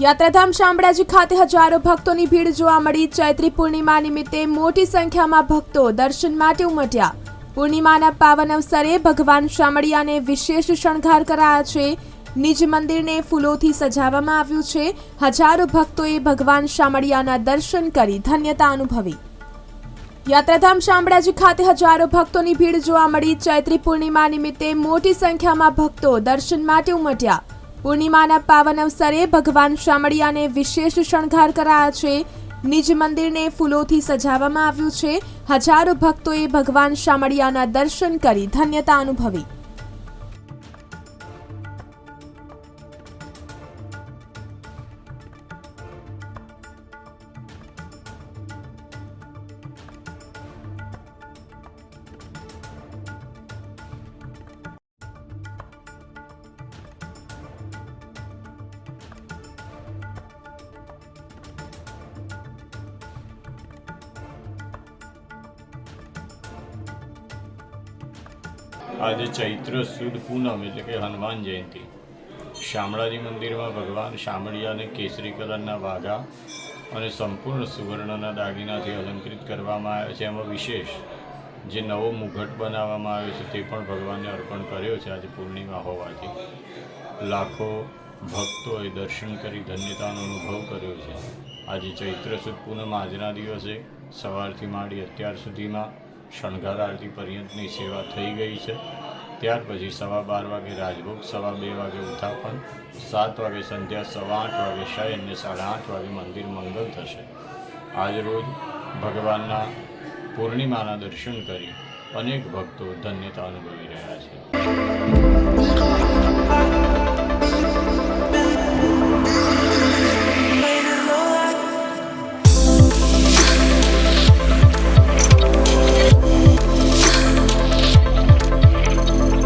યાત્રાધામ શામળાજી ખાતે હજારો ભક્તોની ભીડ જોવા મળી. ચૈત્રી પૂર્ણિમા નિમિત્તે મોટી સંખ્યામાં ભક્તો દર્શન માટે ઉમટ્યા. પૂર્ણિમાના પાવન અવસરે ભગવાન શામળિયાને વિશેષ શણગાર કરાયા છે. નિજ મંદિરને ફૂલોથી સજાવવામાં આવ્યું છે. હજારો ભક્તોએ ભગવાન શામળિયાના દર્શન કરી ધન્યતા અનુભવી. યાત્રાધામ શામળાજી ખાતે હજારો ભક્તોની ભીડ જોવા મળી. ચૈત્રી પૂર્ણિમા નિમિત્તે મોટી સંખ્યામાં ભક્તો દર્શન માટે ઉમટ્યા. પૂર્ણિમાના પાવન અવસરે ભગવાન શામળિયાને વિશેષ શણગાર કરાયા છે. નિજ મંદિરને ફૂલોથી સજાવવામાં આવ્યું છે. હજારો ભક્તોએ ભગવાન શામળિયાના દર્શન કરી ધન્યતા અનુભવી. આજે ચૈત્ર સુદ પૂનમ એટલે કે હનુમાન જયંતિ. શામળાજી મંદિરમાં ભગવાન શામળિયાને કેસરી કલરના વાઘા અને સંપૂર્ણ સુવર્ણના દાગીનાથી અલંકૃત કરવામાં આવ્યા છે. એમાં વિશેષ જે નવો મુઘટ બનાવવામાં આવ્યો છે તે પણ ભગવાનને અર્પણ કર્યો છે આજે પૂર્ણિમા હોવાથી. લાખો ભક્તોએ દર્શન કરી ધન્યતાનો અનુભવ કર્યો છે. આજે ચૈત્ર સુદ પૂનમ આજના દિવસે સવારથી માંડી અત્યાર સુધીમાં શણગાર આરતી પર્યંતની સેવા થઈ ગઈ છે. ત્યાર પછી સવા બાર વાગે રાજભોગ, સવા બે વાગે ઉથાપન, સાત વાગે સંધ્યા, સવા આઠ વાગે શયન અને સાડા આઠ વાગે મંદિર મંગલ થશે. આજ રોજ ભગવાનના પૂર્ણિમાના દર્શન કરી અનેક ભક્તો ધન્યતા અનુભવી રહ્યા છે.